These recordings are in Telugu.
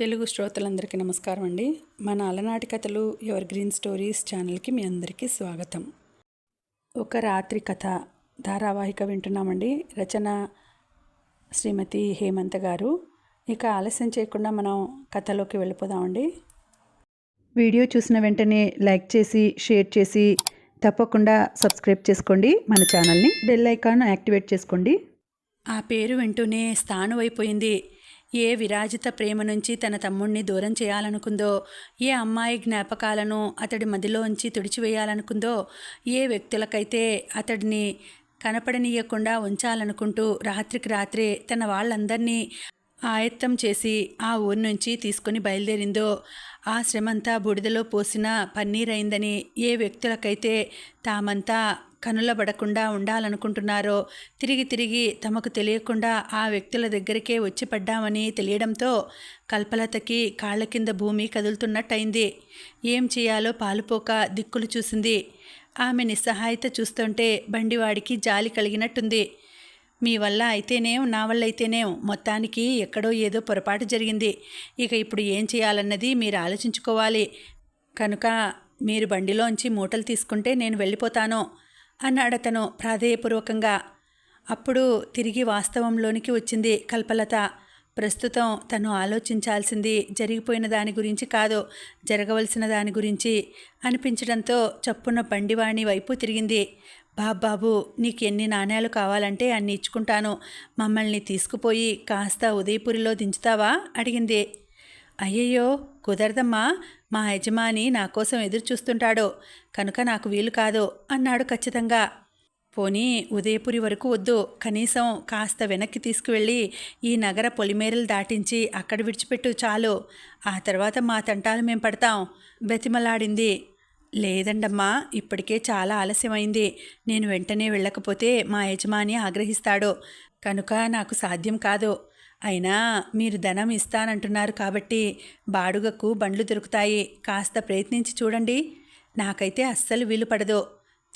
తెలుగు శ్రోతలందరికీ నమస్కారం అండి. మన అలనాటి కథలు ఎవర్ గ్రీన్ స్టోరీస్ ఛానల్కి మీ అందరికీ స్వాగతం. ఒక రాత్రి కథ ధారావాహిక వింటున్నామండి. రచన శ్రీమతి హేమంత్ గారు. ఇక ఆలస్యం చేయకుండా మనం కథలోకి వెళ్ళిపోదామండి. వీడియో చూసిన వెంటనే లైక్ చేసి షేర్ చేసి తప్పకుండా సబ్స్క్రైబ్ చేసుకోండి. మన ఛానల్ని బెల్ ఐకాన్ యాక్టివేట్ చేసుకోండి. ఆ పేరు వింటూనే స్థానం అయిపోయింది ఏ విరాజిత ప్రేమ నుంచి తన తమ్ముణ్ణి దూరం చేయాలనుకుందో ఏ అమ్మాయి జ్ఞాపకాలను అతడి మదిలోంచి తుడిచివేయాలనుకుందో ఏ వ్యక్తులకైతే అతడిని కనపడనీయకుండా ఉంచాలనుకుంటూ రాత్రికి రాత్రే తన వాళ్ళందరినీ ఆయత్తం చేసి ఆ ఊరి నుంచి తీసుకొని బయలుదేరిందో ఆ శ్రమంతా బూడిదలో పోసిన పన్నీరైందని ఏ వ్యక్తులకైతే తామంతా కనులబడకుండా ఉండాలనుకుంటున్నారో తిరిగి తిరిగి తమకు తెలియకుండా ఆ వ్యక్తుల దగ్గరికే వచ్చి పడ్డామని తెలియడంతో కల్పలతకి కాళ్ళ కింద భూమి కదులుతున్నట్టయింది. ఏం చేయాలో పాలుపోక దిక్కులు చూసింది. ఆమె నిస్సహాయత చూస్తుంటే బండివాడికి జాలి కలిగినట్టుంది. మీ వల్ల అయితేనేం నా వల్ల అయితేనేం మొత్తానికి ఎక్కడో ఏదో పొరపాటు జరిగింది. ఇక ఇప్పుడు ఏం చేయాలన్నది మీరు ఆలోచించుకోవాలి. కనుక మీరు బండిలోంచి మూటలు తీసుకుంటే నేను వెళ్ళిపోతాను అన్నాడతను ప్రాధేయపూర్వకంగా. అప్పుడు తిరిగి వాస్తవంలోనికి వచ్చింది కల్పలత. ప్రస్తుతం తను ఆలోచించాల్సింది జరిగిపోయిన దాని గురించి కాదు జరగవలసిన దాని గురించి అనిపించడంతో చప్పున బండివాణి వైపు తిరిగింది. బాబాబు నీకు ఎన్ని నాణ్యాలు కావాలంటే అన్ని ఇచ్చుకుంటాను. మమ్మల్ని తీసుకుపోయి కాస్త ఉదయపురిలో దించుతావా? అడిగింది. అయ్యయ్యో కుదరదమ్మా. మా యజమాని నా కోసం ఎదురు చూస్తుంటాడు. కనుక నాకు వీలు కాదు అన్నాడు ఖచ్చితంగా. పోనీ ఉదయపురి వరకు వద్దు. కనీసం కాస్త వెనక్కి తీసుకువెళ్ళి ఈ నగర పొలిమేరలు దాటించి అక్కడ విడిచిపెట్టు చాలు. ఆ తర్వాత మా తంటాలు మేం పడతాం. బతిమలాడింది. లేదండమ్మా ఇప్పటికే చాలా ఆలస్యమైంది. నేను వెంటనే వెళ్ళకపోతే మా యజమాని ఆగ్రహిస్తాడు. కనుక నాకు సాధ్యం కాదు. అయినా మీరు ధనం ఇస్తానంటున్నారు కాబట్టి బాడుగకు బండ్లు దొరుకుతాయి. కాస్త ప్రయత్నించి చూడండి. నాకైతే అస్సలు వీలు పడదు.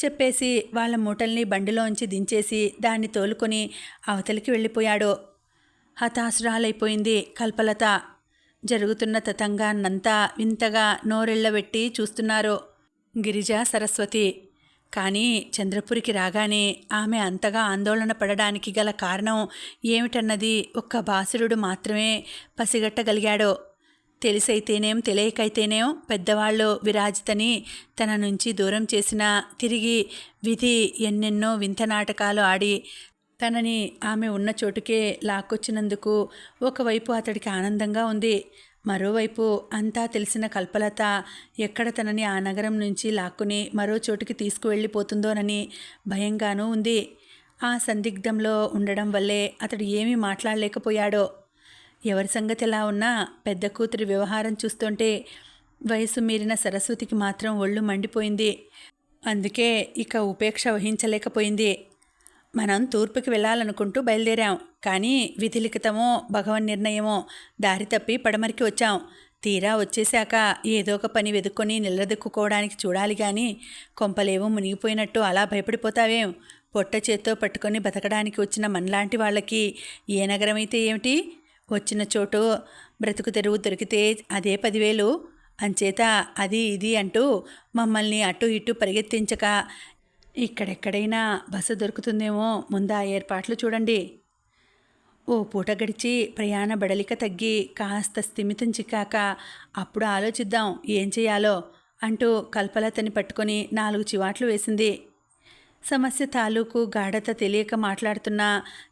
చెప్పేసి వాళ్ళ మూటల్ని బండిలోంచి దించేసి దాన్ని తోలుకొని అవతలికి వెళ్ళిపోయాడు. హతాశురాలైపోయింది కల్పలత. జరుగుతున్న తతంగాన్నంతా వింతగా నోరెళ్ళబెట్టి చూస్తున్నారు. గిరిజా సరస్వతి. కానీ చంద్రపురికి రాగానే ఆమె అంతగా ఆందోళన పడడానికి గల కారణం ఏమిటన్నది ఒక్క బాసురుడు మాత్రమే పసిగట్టగలిగాడు. తెలిసైతేనేం తెలియకైతేనేం పెద్దవాళ్ళు విరాజితని తన నుంచి దూరం చేసిన తిరిగి విధి ఎన్నెన్నో వింత నాటకాలు ఆడి తనని ఆమె ఉన్న చోటుకే లాక్కొచ్చినందుకు ఒకవైపు అతడికి ఆనందంగా ఉంది. మరోవైపు అంతా తెలిసిన కల్పలత ఎక్కడ తనని ఆ నగరం నుంచి లాక్కుని మరో చోటుకి తీసుకువెళ్ళిపోతుందోనని భయంగానూ ఉంది. ఆ సందిగ్ధంలో ఉండడం వల్లే అతడు ఏమీ మాట్లాడలేకపోయాడో. ఎవరి సంగతి ఎలా ఉన్నా పెద్ద కూతురి వ్యవహారం చూస్తుంటే వయసు మీరిన సరస్వతికి మాత్రం ఒళ్ళు మండిపోయింది. అందుకే ఇక ఉపేక్ష వహించలేకపోయింది. మనం తూర్పుకి వెళ్ళాలనుకుంటూ బయలుదేరాం. కానీ విధిలిఖితమో భగవన్ నిర్ణయమో దారి తప్పి పడమరికి వచ్చాం. తీరా వచ్చేశాక ఏదో ఒక పని వెతుక్కొని నిలదొక్కుకోవడానికి చూడాలి కానీ కొంపలేవో మునిగిపోయినట్టు అలా భయపడిపోతావేం? పొట్ట చేత్తో పట్టుకొని బతకడానికి వచ్చిన మనలాంటి వాళ్ళకి ఏ నగరమైతే ఏమిటి? వచ్చిన చోటు బ్రతుకు తెరువు దొరికితే అదే పదివేలు. అంచేత అది ఇది అంటూ మమ్మల్ని అటు ఇటు పరిగెత్తించక ఇక్కడెక్కడైనా బస్సు దొరుకుతుందేమో ముందా ఏర్పాట్లు చూడండి. ఓ పూట గడిచి ప్రయాణ బడలిక తగ్గి కాస్త స్థిమితం చిక్కాక అప్పుడు ఆలోచిద్దాం ఏం చేయాలో అంటూ కల్పలతని పట్టుకొని నాలుగు చివాట్లు వేసింది. సమస్య తాలూకు గాఢత తెలియక మాట్లాడుతున్న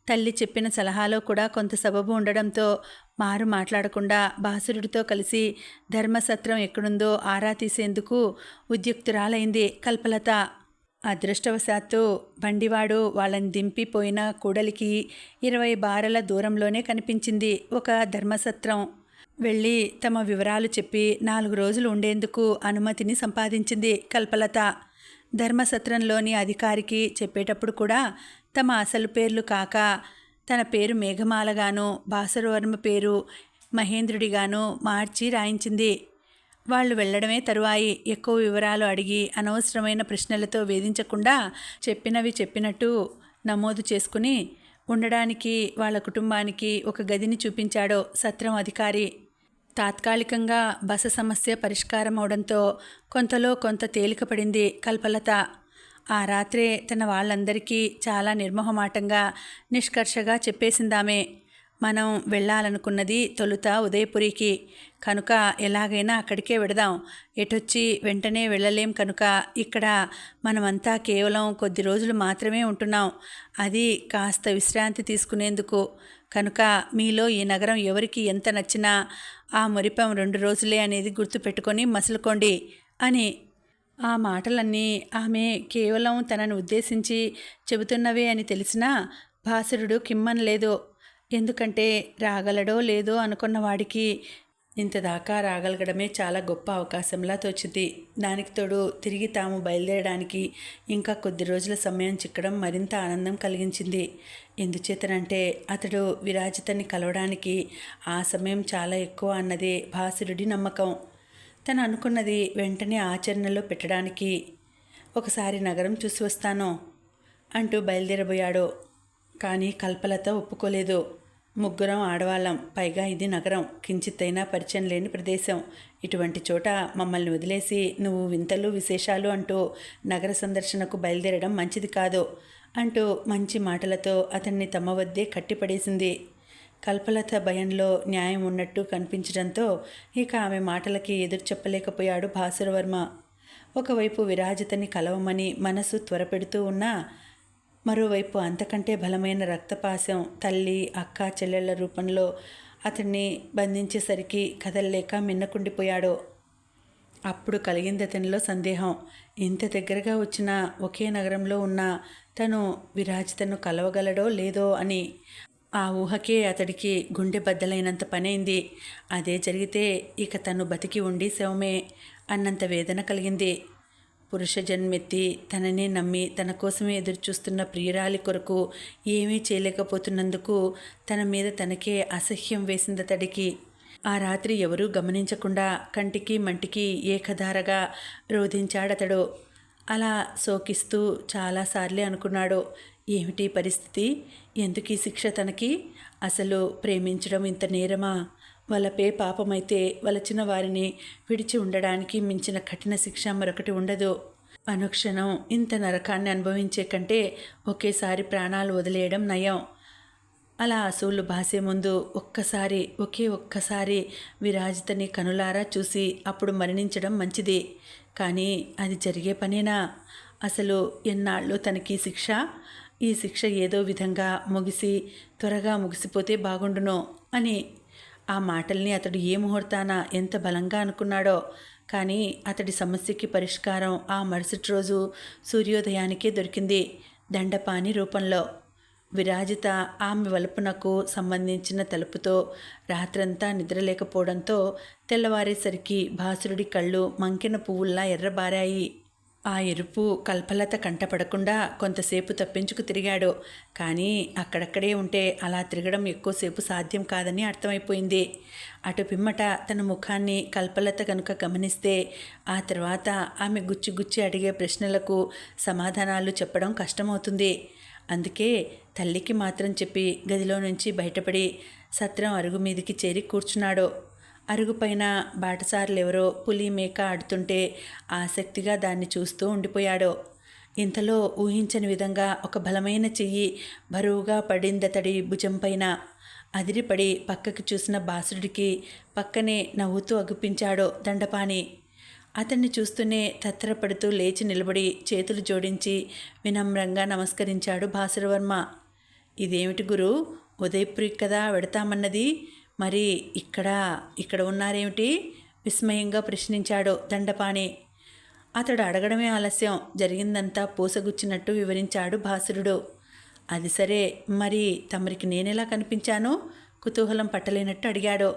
తల్లి చెప్పిన సలహాలో కూడా కొంత సబబు ఉండడంతో మారు మాట్లాడకుండా బాసురుడితో కలిసి ధర్మసత్రం ఎక్కడుందో ఆరా తీసేందుకు ఉద్యుక్తురాలైంది కల్పలత. అదృష్టవశాత్తు బండివాడు వాళ్ళని దింపిపోయిన కూడలికి ఇరవై బారల దూరంలోనే కనిపించింది ఒక ధర్మసత్రం. వెళ్ళి తమ వివరాలు చెప్పి నాలుగు రోజులు ఉండేందుకు అనుమతిని సంపాదించింది కల్పలత. ధర్మసత్రంలోని అధికారికి చెప్పేటప్పుడు కూడా తమ అసలు పేర్లు కాక తన పేరు మేఘమాలగాను బాసరవర్మ పేరు మహేంద్రుడిగాను మార్చి రాయించింది. వాళ్ళు వెళ్ళడమే తరువాయి. ఎక్కువ వివరాలు అడిగి అనవసరమైన ప్రశ్నలతో వేధించకుండా చెప్పినవి చెప్పినట్టు నమోదు చేసుకుని ఉండడానికి వాళ్ళ కుటుంబానికి ఒక గదిని చూపించాడో సత్రం అధికారి. తాత్కాలికంగా బస సమస్య పరిష్కారం అవడంతో కొంతలో కొంత తేలికపడింది కల్పలత. ఆ రాత్రే తన వాళ్ళందరికీ చాలా నిర్మోహమాటంగా నిష్కర్షగా చెప్పేసిందామే. మనం వెళ్ళాలనుకున్నది తొలుత ఉదయపురికి. కనుక ఎలాగైనా అక్కడికే వెడదాం. ఎటొచ్చి వెంటనే వెళ్ళలేం కనుక ఇక్కడ మనమంతా కేవలం కొద్ది రోజులు మాత్రమే ఉంటున్నాం. అది కాస్త విశ్రాంతి తీసుకునేందుకు. కనుక మీలో ఈ నగరం ఎవరికి ఎంత నచ్చినా ఆ మురిపం రెండు రోజులే అనేది గుర్తుపెట్టుకొని మసులుకోండి అని ఆ మాటలన్నీ ఆమె కేవలం తనను ఉద్దేశించి చెబుతున్నవే అని తెలిసినా భాసురుడు కిమ్మనలేదు. ఎందుకంటే రాగలడో లేదో అనుకున్న వాడికి ఇంతదాకా రాగలగడమే చాలా గొప్ప అవకాశంలా తోచింది. దానికి తోడు తిరిగి తాము బయలుదేరడానికి ఇంకా కొద్ది రోజుల సమయం చిక్కడం మరింత ఆనందం కలిగించింది. ఎందుచేతనంటే అతడు విరాజితని కలవడానికి ఆ సమయం చాలా ఎక్కువ అన్నదే భాసురుడి నమ్మకం. తను అనుకున్నది వెంటనే ఆచరణలో పెట్టడానికి ఒకసారి నగరం చూసి వస్తాను అంటూ బయలుదేరబోయాడు. కానీ కల్పలత ఒప్పుకోలేదు. ముగ్గురం ఆడవాళ్ళం. పైగా ఇది నగరం. కించిత్తైనా పరిచయం లేని ప్రదేశం. ఇటువంటి చోట మమ్మల్ని వదిలేసి నువ్వు వింతలు విశేషాలు అంటూ నగర సందర్శనకు బయలుదేరడం మంచిది కాదు అంటూ మంచి మాటలతో అతన్ని తమ వద్దే కట్టిపడేసింది. కల్పలత భయంలో న్యాయం ఉన్నట్టు కనిపించడంతో ఇక ఆమె మాటలకి ఎదురు చెప్పలేకపోయాడు భాసురవర్మ ఒకవైపు విరాజితని కలవమని మనసు త్వరపెడుతూ ఉన్నా మరోవైపు అంతకంటే బలమైన రక్తపాశం తల్లి అక్క చెల్లెళ్ళ రూపంలో అతన్ని బంధించేసరికి కదల్లేక మిన్నకుండిపోయాడు. అప్పుడు కలిగింది అతనిలో సందేహం. ఇంత దగ్గరగా వచ్చిన ఒకే నగరంలో ఉన్న తను విరాజితను కలవగలడో లేదో అని. ఆ ఊహకే అతడికి గుండె బద్దలైనంత పనైంది. అదే జరిగితే ఇక తను బతికి ఉండి శవమే అన్నంత వేదన కలిగింది. పురుష జన్మెత్తి తననే నమ్మి తన కోసమే ఎదురుచూస్తున్న ప్రియురాలి కొరకు ఏమీ చేయలేకపోతున్నందుకు తన మీద తనకే అసహ్యం వేసిందతడికి ఆ రాత్రి ఎవరూ గమనించకుండా కంటికి మంటికి ఏకధారగా రోధించాడతడు. అలా శోకిస్తూ చాలాసార్లే అనుకున్నాడు ఏమిటి పరిస్థితి? ఎందుకీ శిక్ష తనకి? అసలు ప్రేమించడం ఇంత నేరమా? వాళ్ళ పే పాపమైతే వాళ్ళ వారిని విడిచి ఉండడానికి మించిన కఠిన శిక్ష మరొకటి ఉండదు. అనుక్షణం ఇంత నరకాన్ని అనుభవించే కంటే ఒకేసారి ప్రాణాలు వదిలేయడం నయం. అలా అసూలు భాసే ముందు ఒక్కసారి ఒకే ఒక్కసారి విరాజితని కనులారా చూసి అప్పుడు మరణించడం మంచిది. కానీ అది జరిగే పనేనా? అసలు ఎన్నాళ్ళు తనకి శిక్ష? ఈ శిక్ష ఏదో విధంగా ముగిసి త్వరగా ముగిసిపోతే బాగుండునో అని ఆ మాటల్ని అతడు ఏ ముహూర్తాన ఎంత బలంగా అనుకున్నాడో. కానీ అతడి సమస్యకి పరిష్కారం ఆ మరుసటి రోజు సూర్యోదయానికే దొరికింది దండపాని రూపంలో. విరాజిత ఆమె వలుపునకు సంబంధించిన తలుపుతో రాత్రంతా నిద్రలేకపోవడంతో తెల్లవారేసరికి భాసురుడి కళ్ళు మంకిన పువ్వుల్లా ఎర్రబారాయి. ఆ ఎరుపు కల్పలత కంటపడకుండా కొంతసేపు తప్పించుకు తిరిగాడు. కానీ అక్కడక్కడే ఉంటే అలా తిరగడం ఎక్కువసేపు సాధ్యం కాదని అర్థమైపోయింది. అటు పిమ్మట తన ముఖాన్ని కల్పలత కనుక గమనిస్తే ఆ తర్వాత ఆమె గుచ్చి గుచ్చి అడిగే ప్రశ్నలకు సమాధానాలు చెప్పడం కష్టమవుతుంది. అందుకే తల్లికి మాత్రం చెప్పి గదిలో నుంచి బయటపడి సత్రం అరుగు మీదికి చేరి కూర్చున్నాడు. అరుగుపైన బాటసారులెవరో పులి మేక ఆడుతుంటే ఆసక్తిగా దాన్ని చూస్తూ ఉండిపోయాడు. ఇంతలో ఊహించని విధంగా ఒక బలమైన చెయ్యి బరువుగా పడిందతడి భుజంపైన. అదిరిపడి పక్కకి చూసిన బాసుడికి పక్కనే నవ్వుతూ అగుపించాడు దండపాని అతన్ని చూస్తూనే తత్తరపడుతూ లేచి నిలబడి చేతులు జోడించి వినమ్రంగా నమస్కరించాడు భాసురవర్మ ఇదేమిటి గురు? ఉదయపురి కదా వెడతామన్నది? మరి ఇక్కడ ఇక్కడ ఉన్నారేమిటి? విస్మయంగా ప్రశ్నించాడు దండపాణి. అతడు అడగడమే ఆలస్యం. జరిగిందంతా పూసగుచ్చినట్టు వివరించాడు భాసురుడు. అది సరే మరి తమరికి నేనెలా కనిపించాను? కుతూహలం పట్టలేనట్టు అడిగాడు.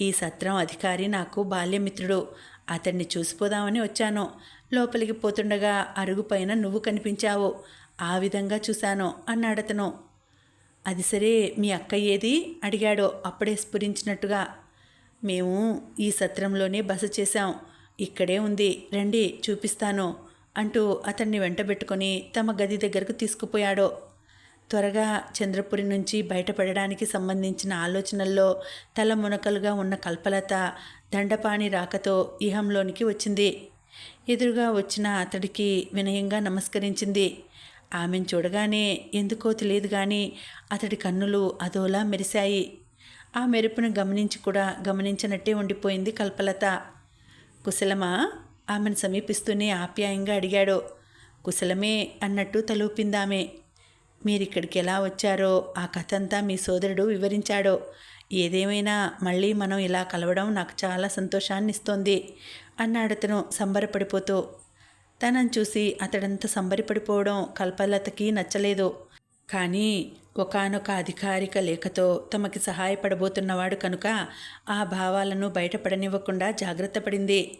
ఈ సత్రం అధికారి నాకు బాల్యమిత్రుడు. అతన్ని చూసిపోదామని వచ్చాను. లోపలికి పోతుండగా అరుగుపైన నువ్వు కనిపించావు. ఆ విధంగా చూశాను అన్నాడతను. అది సరే మీ అక్క ఏది అడిగాడో అప్పుడే స్ఫురించినట్టుగా మేము ఈ సత్రంలోనే బస చేశాం. ఇక్కడే ఉంది రండి చూపిస్తాను అంటూ అతన్ని వెంటబెట్టుకొని తమ గది దగ్గరకు తీసుకుపోయాడు. త్వరగా చంద్రపురి నుంచి బయటపడడానికి సంబంధించిన ఆలోచనల్లో తల మునకలుగా ఉన్న కల్పలత దండపాణి రాకతో ఇహంలోనికి వచ్చింది. ఎదురుగా వచ్చిన అతడికి వినయంగా నమస్కరించింది. ఆమెను చూడగానే ఎందుకో తెలియదు కానీ అతడి కన్నులు అదోలా మెరిశాయి. ఆ మెరుపును గమనించి కూడా గమనించినట్టే ఉండిపోయింది కల్పలత. కుశలమా? ఆమెను సమీపిస్తూనే ఆప్యాయంగా అడిగాడు. కుశలమే అన్నట్టు తలూపిందామె. మీరిక్కడికి ఎలా వచ్చారో ఆ కథ అంతా మీ సోదరుడు వివరించాడో. ఏదేమైనా మళ్ళీ మనం ఇలా కలవడం నాకు చాలా సంతోషాన్ని ఇస్తోంది అన్నాడతను సంబరపడిపోతూ. తనని చూసి అతడంత సంబరిపడిపోవడం కల్పలతకి నచ్చలేదు. కానీ ఒకానొక అధికారిక లేఖతో తమకి సహాయపడబోతున్నవాడు కనుక ఆ భావాలను బయటపడనివ్వకుండా జాగ్రత్త పడింది.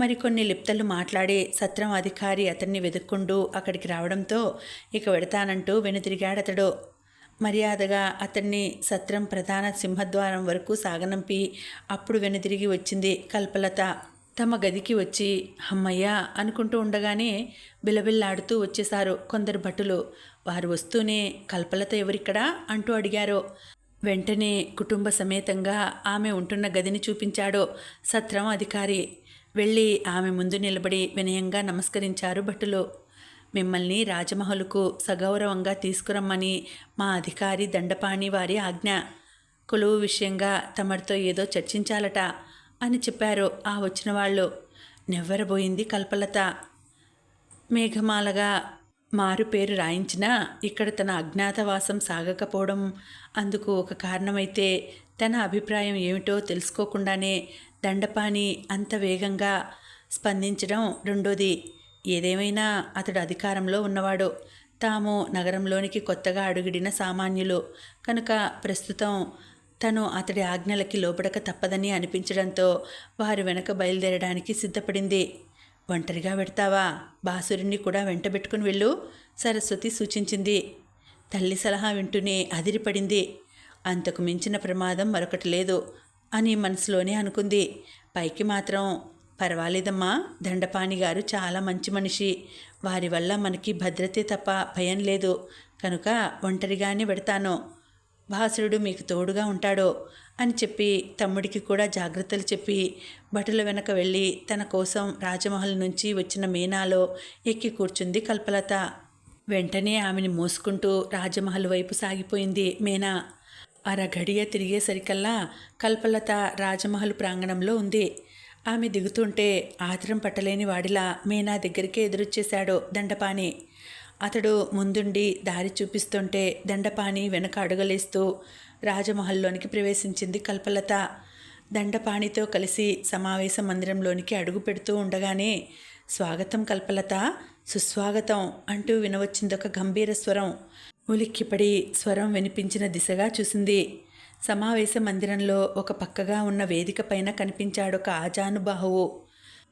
మరికొన్ని లిప్తలు మాట్లాడి సత్రం అధికారి అతన్ని వెతుక్కుంటూ అక్కడికి రావడంతో ఇక వెడతానంటూ వెనుతిరిగాడతడు. మర్యాదగా అతన్ని సత్రం ప్రధాన సింహద్వారం వరకు సాగనంపి అప్పుడు వెనుతిరిగి వచ్చింది కల్పలత. తమ గదికి వచ్చి అమ్మయ్యా అనుకుంటూ ఉండగానే బిలబిల్లాడుతూ వచ్చేశారు కొందరు భటులు. వారు వస్తూనే కల్పలత ఎవరిక్కడా? అంటూ అడిగారు. వెంటనే కుటుంబ సమేతంగా ఆమె ఉంటున్న గదిని చూపించాడు సత్రం అధికారి. వెళ్ళి ఆమె ముందు నిలబడి వినయంగా నమస్కరించారు భటులు. మిమ్మల్ని రాజమహలుకు సగౌరవంగా తీసుకురమ్మని మా అధికారి దండపాణి వారి ఆజ్ఞ. కొలువు విషయంగా తమరితో ఏదో చర్చించాలట. అని చెప్పారు ఆ వచ్చిన వాళ్ళు. నెవ్వరబోయింది కల్పలత. మేఘమాలగా మారు పేరు రాయించినా ఇక్కడ తన అజ్ఞాతవాసం సాగకపోవడం అందుకు ఒక కారణమైతే తన అభిప్రాయం ఏమిటో తెలుసుకోకుండానే దండపాని అంత వేగంగా స్పందించడం రెండోది. ఏదేమైనా అతడు అధికారంలో ఉన్నవాడు. తాము నగరంలోనికి కొత్తగా అడుగిడిన సామాన్యులు. కనుక ప్రస్తుతం తను అతడి ఆజ్ఞలకి లోపడక తప్పదని అనిపించడంతో వారు వెనక బయలుదేరడానికి సిద్ధపడింది. ఒంటరిగా పెడతావా బాసురుణ్ణి కూడా వెంటబెట్టుకుని వెళ్ళు సరస్వతి సూచించింది. తల్లి సలహా వింటూనే అదిరిపడింది. అంతకు మించిన ప్రమాదం మరొకటి లేదు అని మనసులోనే అనుకుంది. పైకి మాత్రం పర్వాలేదమ్మా. దండపాణి గారు చాలా మంచి మనిషి. వారి వల్ల మనకి భద్రతే తప్ప భయం లేదు. కనుక ఒంటరిగానే పెడతాను భాసురుడు మీకు తోడుగా ఉంటాడో అని చెప్పి తమ్ముడికి కూడా జాగ్రత్తలు చెప్పి భటుల వెనక వెళ్ళి తన కోసం రాజమహల్ నుంచి వచ్చిన మీనాలో ఎక్కి కూర్చుంది కల్పలత. వెంటనే ఆమెని మోసుకుంటూ రాజమహల్ వైపు సాగిపోయింది మీనా. అరఘడియ తిరిగేసరికల్లా కల్పలత రాజమహల్ ప్రాంగణంలో ఉంది. ఆమె దిగుతుంటే ఆత్రం పట్టలేని వాడిలా మీనా దగ్గరికే ఎదురొచ్చేశాడు దండపాణి. అతడు ముందుండి దారి చూపిస్తుంటే దండపాణి వెనక అడుగలేస్తూ రాజమహల్లోనికి ప్రవేశించింది కల్పలత. దండపాణితో కలిసి సమావేశ మందిరంలోనికి అడుగు పెడుతూ ఉండగానే స్వాగతం కల్పలత. సుస్వాగతం అంటూ వినవచ్చింది ఒక గంభీర స్వరం. ఉలిక్కిపడి స్వరం వినిపించిన దిశగా చూసింది. సమావేశ మందిరంలో ఒక పక్కగా ఉన్న వేదిక పైన కనిపించాడొక ఆజానుబాహువు.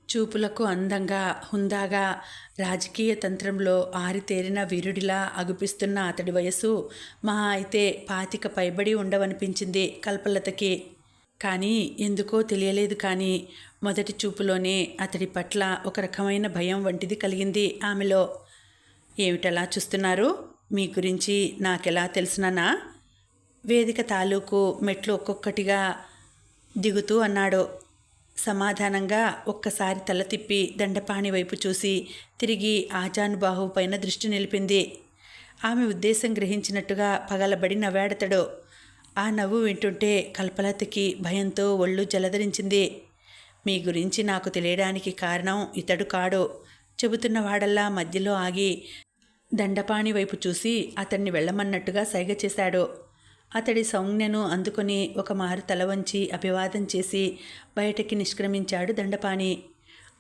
చూపులకు అందంగా హుందాగా రాజకీయ తంత్రంలో ఆరితేరిన వీరుడిలా అగుపిస్తున్న అతడి వయసు మహా అయితే పాతిక పైబడి ఉండవనిపించింది కల్పలతకి. కానీ ఎందుకో తెలియలేదు కానీ మొదటి చూపులోనే అతడి పట్ల ఒక రకమైన భయం వంటిది కలిగింది ఆమెలో. ఏమిటలా చూస్తున్నారు? మీ గురించి నాకెలా తెలిసిననా వేదిక తాలూకు మెట్లు ఒక్కొక్కటిగా దిగుతూ అన్నాడు. సమాధానంగా ఒక్కసారి తల తిప్పి దండపాణి వైపు చూసి తిరిగి ఆజానుబాహు పైన దృష్టి నిలిపింది. ఆమె ఉద్దేశం గ్రహించినట్టుగా పగలబడి నవ్వాడతడు. ఆ నవ్వు వింటుంటే కల్పలతకి భయంతో ఒళ్ళు జలధరించింది మీ గురించి నాకు తెలియడానికి కారణం ఇతడు కాడు చెబుతున్నవాడల్లా మధ్యలో ఆగి దండపాణి వైపు చూసి అతన్ని వెళ్ళమన్నట్టుగా సైగ చేశాడు. అతడి సంజ్ఞను అందుకొని ఒక మారు తల వంచి అభివాదం చేసి బయటకి నిష్క్రమించాడు దండపాణి.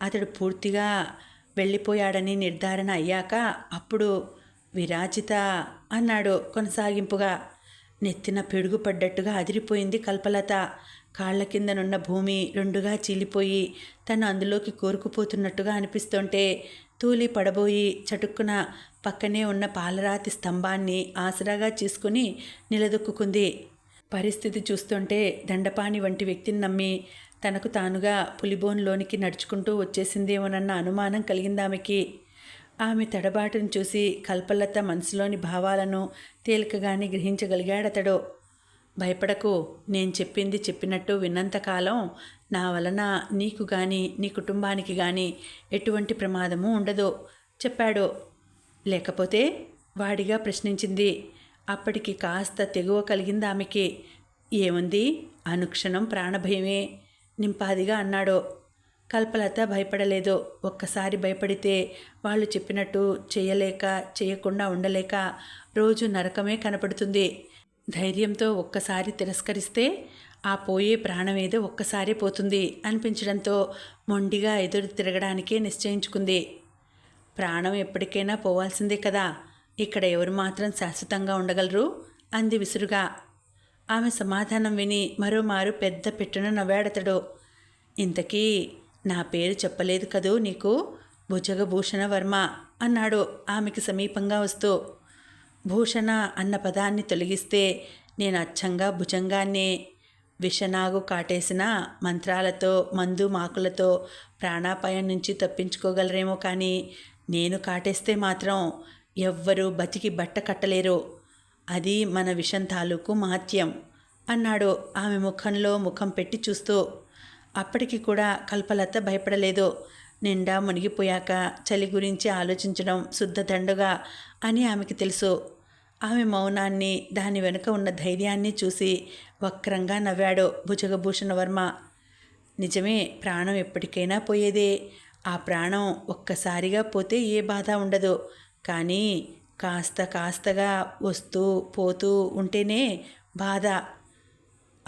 అతడు పూర్తిగా వెళ్ళిపోయాడని నిర్ధారణ అయ్యాక అప్పుడు విరాజిత అన్నాడు కొనసాగింపుగా నెత్తిన పిడుగు పడ్డట్టుగా అదిరిపోయింది కల్పలత. కాళ్ళ కిందనున్న భూమి రెండుగా చీలిపోయి తను అందులోకి కోరుకుపోతున్నట్టుగా అనిపిస్తుంటే తూలి పడబోయి చటుక్కున పక్కనే ఉన్న పాలరాతి స్తంభాన్ని ఆసరాగా చేసుకుని నిలదొక్కుంది పరిస్థితి చూస్తుంటే దండపాణి వంటి వ్యక్తిని నమ్మి తనకు తానుగా పులిబోన్లోనికి నడుచుకుంటూ వచ్చేసిందేమోనన్న అనుమానం కలిగింది ఆమెకి ఆమె తడబాటును చూసి కల్పలత మనసులోని భావాలను తేలికగానే గ్రహించగలిగాడతడు. భయపడకు నేను చెప్పింది చెప్పినట్టు విన్నంతకాలం నా వలన నీకు కానీ నీ కుటుంబానికి కానీ ఎటువంటి ప్రమాదము ఉండదు చెప్పాడు. లేకపోతే వాడిగా ప్రశ్నించింది. అప్పటికి కాస్త తెగువ కలిగింది ఆమెకి. ఏముంది? అనుక్షణం ప్రాణభయమే నింపాదిగా అన్నాడు. కల్పలత భయపడలేదు. ఒక్కసారి భయపడితే వాళ్ళు చెప్పినట్టు చేయలేక చేయకుండా ఉండలేక రోజు నరకమే కనపడుతుంది. ధైర్యంతో ఒక్కసారి తిరస్కరిస్తే ఆ పోయే ప్రాణం ఏదో ఒక్కసారి పోతుంది అనిపించడంతో మొండిగా ఎదురు తిరగడానికే నిశ్చయించుకుంది. ప్రాణం ఎప్పటికైనా పోవాల్సిందే కదా. ఇక్కడ ఎవరు మాత్రం శాశ్వతంగా ఉండగలరు? అంది విసురుగా. ఆమె సమాధానం విని మరోమారు పెద్ద పెట్టున నవ్వాడతడు. ఇంతకీ నా పేరు చెప్పలేదు కదూ నీకు? భుజగభూషణ వర్మ అన్నాడు ఆమెకి సమీపంగా వస్తూ. భూషణ అన్న పదాన్ని తొలగిస్తే నేను అచ్చంగా భుజంగాన్నే విషనాగు కాటేసిన మంత్రాలతో మందు మాకులతో ప్రాణాపాయం నుంచి తప్పించుకోగలరేమో కానీ నేను కాటేస్తే మాత్రం ఎవ్వరూ బతికి బట్ట కట్టలేరు. అది మన విషం తాలూకు మహత్యం అన్నాడు ఆమె ముఖంలో ముఖం పెట్టి చూస్తూ. అప్పటికి కూడా కల్పలత భయపడలేదు. నిండా మునిగిపోయాక చలి గురించి ఆలోచించడం శుద్ధ దండుగా అని ఆమెకి తెలుసు. ఆమె మౌనాన్ని దాని వెనుక ఉన్న ధైర్యాన్ని చూసి వక్రంగా నవ్వాడు భుజగభూషణ వర్మ. నిజమే ప్రాణం ఎప్పటికైనా పోయేదే. ఆ ప్రాణం ఒక్కసారిగా పోతే ఏ బాధ ఉండదు. కానీ కాస్త కాస్తగా వస్తూ పోతూ ఉంటేనే బాధ.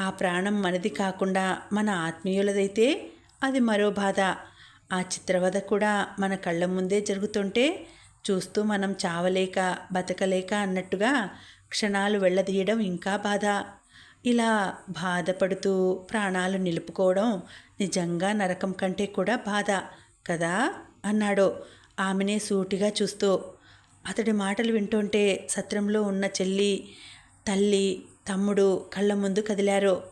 ఆ ప్రాణం మనది కాకుండా మన ఆత్మీయులదైతే అది మరో బాధ. ఆ చిత్రవద కూడా మన కళ్ళ ముందే జరుగుతుంటే చూస్తూ మనం చావలేక బతకలేక అన్నట్టుగా క్షణాలు వెళ్ళదీయడం ఇంకా బాధ. ఇలా బాధపడుతూ ప్రాణాలు నిలుపుకోవడం నిజంగా నరకం కంటే కూడా బాధ కదా? అన్నాడు ఆమెనే సూటిగా చూస్తూ. అతడి మాటలు వింటుంటే సత్రంలో ఉన్న చెల్లి తల్లి తమ్ముడు కళ్ళ ముందు కదిలారు.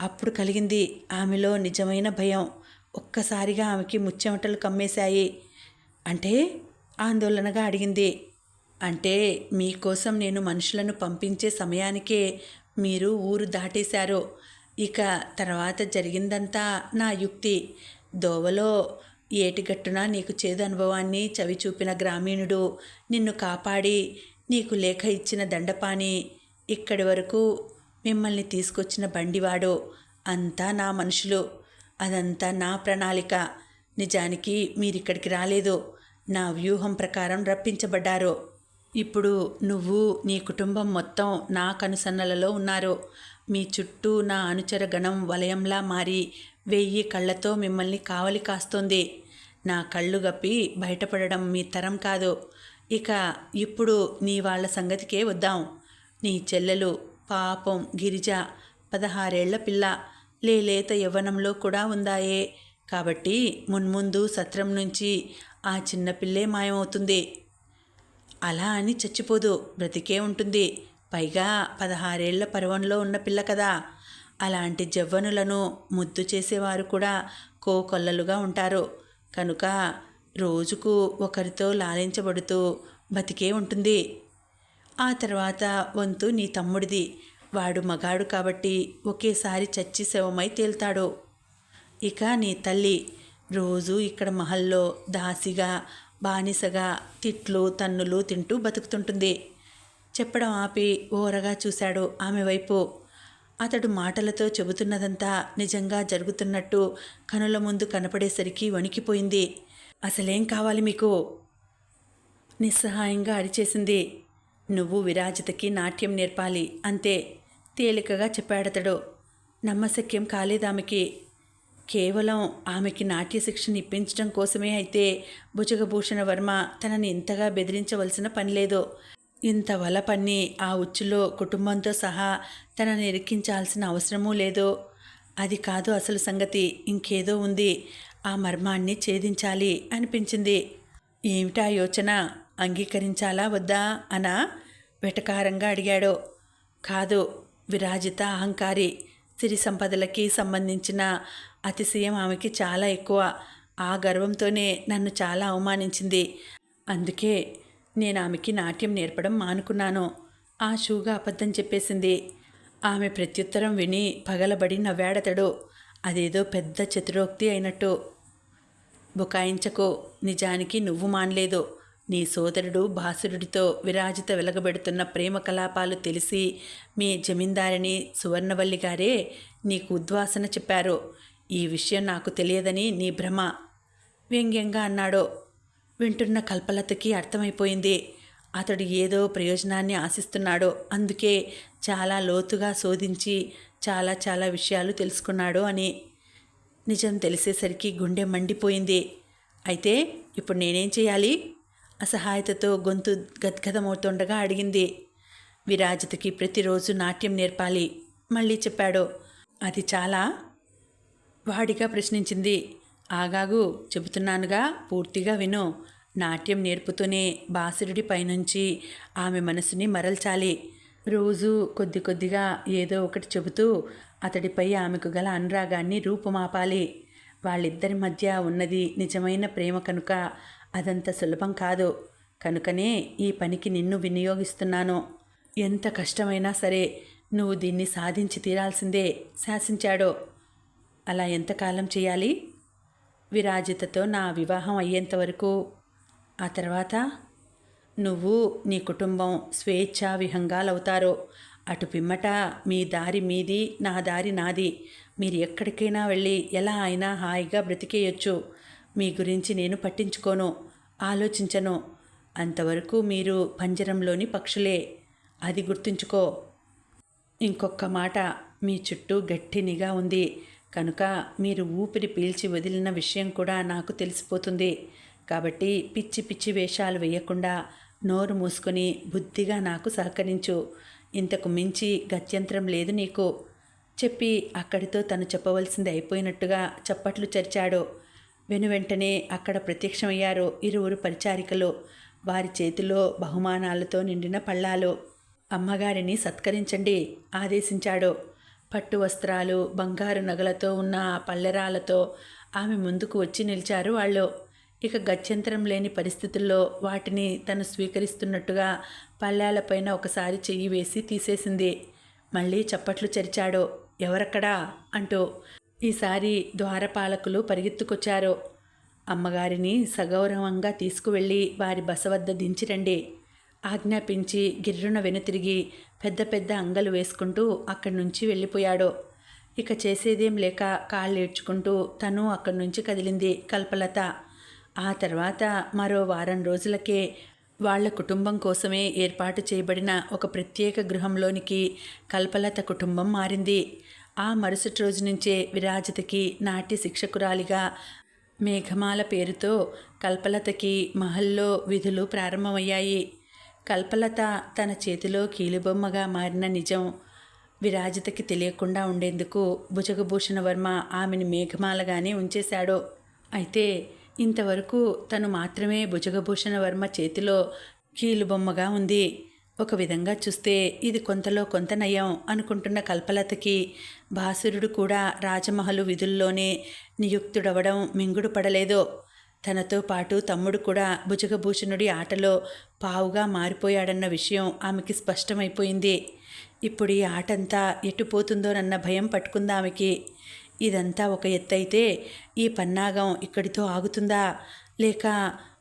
అప్పుడు కలిగింది ఆమెలో నిజమైన భయం. ఒక్కసారిగా ఆమెకి ముచ్చెమటలు కమ్మేశాయి. అంటే ఆందోళనగా అడిగింది. అంటే మీకోసం నేను మనుషులను పంపించే సమయానికే మీరు ఊరు దాటేశారు. ఇక తర్వాత జరిగిందంతా నా యుక్తి. దోవలో ఏటిగట్టున నీకు చేదు అనుభవాన్ని చవి చూపిన గ్రామీణుడు నిన్ను కాపాడి నీకు లేఖ ఇచ్చిన దండపాని ఇక్కడి వరకు మిమ్మల్ని తీసుకొచ్చిన బండివాడు. అంతా నా మనుషులు. అదంతా నా ప్రణాళిక. నిజానికి మీరిక్కడికి రాలేదు. నా వ్యూహం ప్రకారం రప్పించబడ్డారు. ఇప్పుడు నువ్వు నీ కుటుంబం మొత్తం నా కనుసన్నలలో ఉన్నారు. మీ చుట్టూ నా అనుచర గణం వలయంలా మారి వెయ్యి కళ్ళతో మిమ్మల్ని కావలి కాస్తుంది. నా కళ్ళు గప్పి బయటపడడం మీ తరం కాదు. ఇక ఇప్పుడు నీ వాళ్ళ సంగతికే వద్దాం. నీ చెల్లెలు పాపం గిరిజ పదహారేళ్ళ పిల్ల లేలేత యవ్వనంలో కూడా ఉందాయే. కాబట్టి మున్ముందు సత్రం నుంచి ఆ చిన్నపిల్లే మాయమవుతుంది. అలా అని చచ్చిపోదు. బ్రతికే ఉంటుంది. పైగా పదహారేళ్ళ పర్వంలో ఉన్న పిల్ల కదా. అలాంటి జవ్వనులను ముద్దు చేసేవారు కూడా కోకొల్లలుగా ఉంటారు. కనుక రోజుకు ఒకరితో లాలించబడుతూ బతికే ఉంటుంది. ఆ తర్వాత వంతు నీ తమ్ముడిది. వాడు మగాడు కాబట్టి ఒకేసారి చచ్చి శవమై తేల్తాడు. ఇక నీ తల్లి రోజు ఇక్కడ మహల్లో దాసిగా బానిసగా తిట్లు తన్నులు తింటూ బతుకుతుంటుంది. చెప్పడం ఆపి ఓరగా చూశాడు ఆమె వైపు. అతడు మాటలతో చెబుతున్నదంతా నిజంగా జరుగుతున్నట్టు కనుల ముందు కనపడేసరికి వణికిపోయింది. అసలేం కావాలి మీకు? నిస్సహాయంగా అరిచేసింది. నువ్వు విరాజితకి నాట్యం నేర్పాలి అంతే తేలికగా చెప్పాడతడు. నమ్మశక్యం కాలేదామెకి. కేవలం ఆమెకి నాట్య శిక్షణ ఇప్పించడం కోసమే అయితే భుజగభూషణ వర్మ తనని ఇంతగా బెదిరించవలసిన పని లేదు. ఇంత వల పన్ని ఆ ఉచ్చులో కుటుంబంతో సహా తనని ఇరికించాల్సిన అవసరమూ లేదో. అది కాదు అసలు సంగతి. ఇంకేదో ఉంది. ఆ మర్మాన్ని ఛేదించాలి అనిపించింది. ఏమిటా యోచన? అంగీకరించాలా వద్దా? అనా? వెటకారంగా అడిగాడు. కాదు విరాజిత అహంకారి. సిరి సంపదలకి సంబంధించిన అతిశయం ఆమెకి చాలా ఎక్కువ. ఆ గర్వంతోనే నన్ను చాలా అవమానించింది. అందుకే నేను ఆమెకి నాట్యం నేర్పడం మానుకున్నాను. ఆ షూగా అబద్ధం చెప్పేసింది. ఆమె ప్రత్యుత్తరం విని పగలబడి నవ్వాడతడు. అదేదో పెద్ద చతురోక్తి అయినట్టు. బుకాయించకు నిజానికి నువ్వు మానలేదు. నీ సోదరుడు భాసురుడితో విరాజిత వెలగబెడుతున్న ప్రేమ కలాపాలు తెలిసి మీ జమీందారిని సువర్ణవల్లి గారే నీకు ఉద్వాసన చెప్పారు. ఈ విషయం నాకు తెలియదని నీ భ్రమ వ్యంగ్యంగా అన్నాడో. వింటున్న కల్పలతకి అర్థమైపోయింది. అతడు ఏదో ప్రయోజనాన్ని ఆశిస్తున్నాడో. అందుకే చాలా లోతుగా శోధించి చాలా చాలా విషయాలు తెలుసుకున్నాడు అని నిజం తెలిసేసరికి గుండె మండిపోయింది. అయితే ఇప్పుడు నేనేం చేయాలి? అసహాయతతో గొంతు గద్గదమవుతుండగా అడిగింది. విరాజితకి ప్రతిరోజు నాట్యం నేర్పాలి మళ్ళీ చెప్పాడు. అది చాలా వాడిగా ప్రశ్నించింది. ఆగాగు చెబుతున్నానుగా పూర్తిగా విను. నాట్యం నేర్పుతూనే బాసురుడి పైనుంచి ఆమె మనసుని మరల్చాలి. రోజు కొద్ది కొద్దిగా ఏదో ఒకటి చెబుతూ అతడిపై ఆమెకు గల అనురాగాన్ని రూపుమాపాలి. వాళ్ళిద్దరి మధ్య ఉన్నది నిజమైన ప్రేమ కనుక అదంత సులభం కాదు. కనుకనే ఈ పనికి నిన్ను వినియోగిస్తున్నాను. ఎంత కష్టమైనా సరే నువ్వు దీన్ని సాధించి తీరాల్సిందే శాసించాడు. అలా ఎంతకాలం చేయాలి? విరాజితతో నా వివాహం అయ్యేంత వరకు. ఆ తర్వాత నువ్వు నీ కుటుంబం స్వేచ్ఛా విహంగాలవుతారో అటు పిమ్మట మీ దారి మీది నా దారి నాది. మీరు ఎక్కడికైనా వెళ్ళి ఎలా అయినా హాయిగా బ్రతికేయొచ్చు. మీ గురించి నేను పట్టించుకోను ఆలోచించను. అంతవరకు మీరు పంజరంలోని పక్షులే. అది గుర్తుంచుకో. ఇంకొక మాట మీ చుట్టూ గట్టి నిఘా ఉంది. కనుక మీరు ఊపిరి పీల్చి వదిలిన విషయం కూడా నాకు తెలిసిపోతుంది. కాబట్టి పిచ్చి పిచ్చి వేషాలు వేయకుండా నోరు మూసుకొని బుద్ధిగా నాకు సహకరించు. ఇంతకు మించి గత్యంతరం లేదు నీకు. చెప్పి అక్కడితో తను చెప్పవలసింది అయిపోయినట్టుగా చప్పట్లు చరిచాడు. వెను వెంటనే అక్కడ ప్రత్యక్షమయ్యారు ఇరువురు పరిచారికలు. వారి చేతిలో బహుమానాలతో నిండిన పళ్ళాలు. అమ్మగారిని సత్కరించండి ఆదేశించాడు. పట్టు వస్త్రాలు బంగారు నగలతో ఉన్న ఆ పల్లెరాలతో ఆమె ముందుకు వచ్చి నిలిచారు వాళ్ళు. ఇక గత్యంతరం లేని పరిస్థితుల్లో వాటిని తను స్వీకరిస్తున్నట్టుగా పల్లెలపైన ఒకసారి చెయ్యి వేసి తీసేసింది. మళ్ళీ చప్పట్లు చరిచాడు. ఎవరక్కడా? అంటూ ఈసారి ద్వారపాలకులు పరిగెత్తుకొచ్చారు. అమ్మగారిని సగౌరవంగా తీసుకువెళ్ళి వారి బస వద్ద దించిరండి ఆజ్ఞాపించి గిర్రున వెనుతిరిగి పెద్ద పెద్ద అంగలు వేసుకుంటూ అక్కడి నుంచి వెళ్ళిపోయాడు. ఇక చేసేదేం లేక కాళ్ళు ఏడ్చుకుంటూ తను అక్కడి నుంచి కదిలింది కల్పలత. ఆ తర్వాత మరో వారం రోజులకే వాళ్ళ కుటుంబం కోసమే ఏర్పాటు చేయబడిన ఒక ప్రత్యేక గృహంలోనికి కల్పలత కుటుంబం మారింది. ఆ మరుసటి రోజు నుంచే విరాజితకి నాట్య శిక్షకురాలిగా మేఘమాల పేరుతో కల్పలతకి మహల్లో విధులు ప్రారంభమయ్యాయి. కల్పలత తన చేతిలో కీలుబొమ్మగా మారిన నిజం విరాజితకి తెలియకుండా ఉండేందుకు భుజగభూషణ వర్మ ఆమెను మేఘమాలగానే ఉంచేశాడు. అయితే ఇంతవరకు తను మాత్రమే భుజగభూషణ వర్మ చేతిలో కీలుబొమ్మగా ఉంది. ఒక విధంగా చూస్తే ఇది కొంతలో కొంత నయం అనుకుంటున్న కల్పలతకి భాసురుడు కూడా రాజమహలు విధుల్లోనే నియుక్తుడవడం మింగుడు పడలేదు తనతో పాటు తమ్ముడు కూడా భుజగభూషణుడి ఆటలో పావుగా మారిపోయాడన్న విషయం ఆమెకి స్పష్టమైపోయింది. ఇప్పుడు ఈ ఆటంతా ఎటుపోతుందోనన్న భయం పట్టుకుంది ఆమెకి ఇదంతా ఒక ఎత్తైతే ఈ పన్నాగం ఇక్కడితో ఆగుతుందా? లేక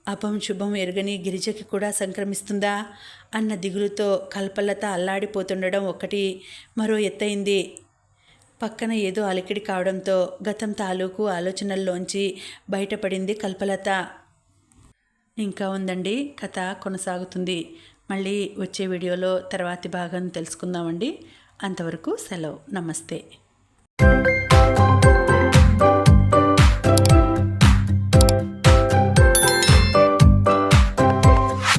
అపం శుభం ఎరగని గిరిజకి కూడా సంక్రమిస్తుందా? అన్న దిగులుతో కల్పలత అల్లాడిపోతుండడం ఒకటి మరో ఎత్తైంది. పక్కన ఏదో అలికిడి కావడంతో గతం తాలూకు ఆలోచనల్లోంచి బయటపడింది కల్పలత. ఇంకా ఉందండి కథ కొనసాగుతుంది. మళ్ళీ వచ్చే వీడియోలో తర్వాతి భాగం తెలుసుకుందామండి. అంతవరకు సెలవు. నమస్తే.